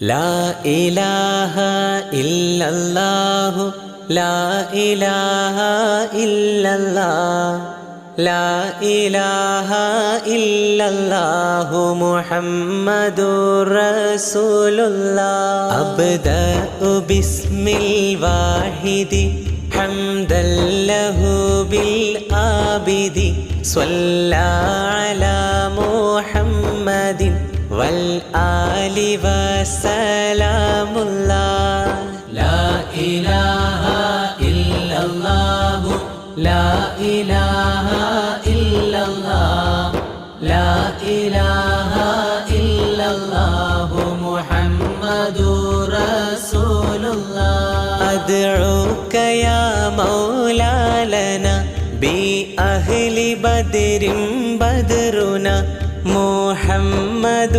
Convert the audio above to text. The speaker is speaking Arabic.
لا إله إلا الله. لا إله إلا الله. لا إله إلا الله. محمد رسول الله أبدأ باسم الواحد. حمدا له بالآبد. صلى على محمد. والآل وسلام الله لا إله إلا الله لا إله إلا الله لا إله إلا الله محمد رسول الله أدعوك يا مولا لنا بأهل بدر بدرنا. محمد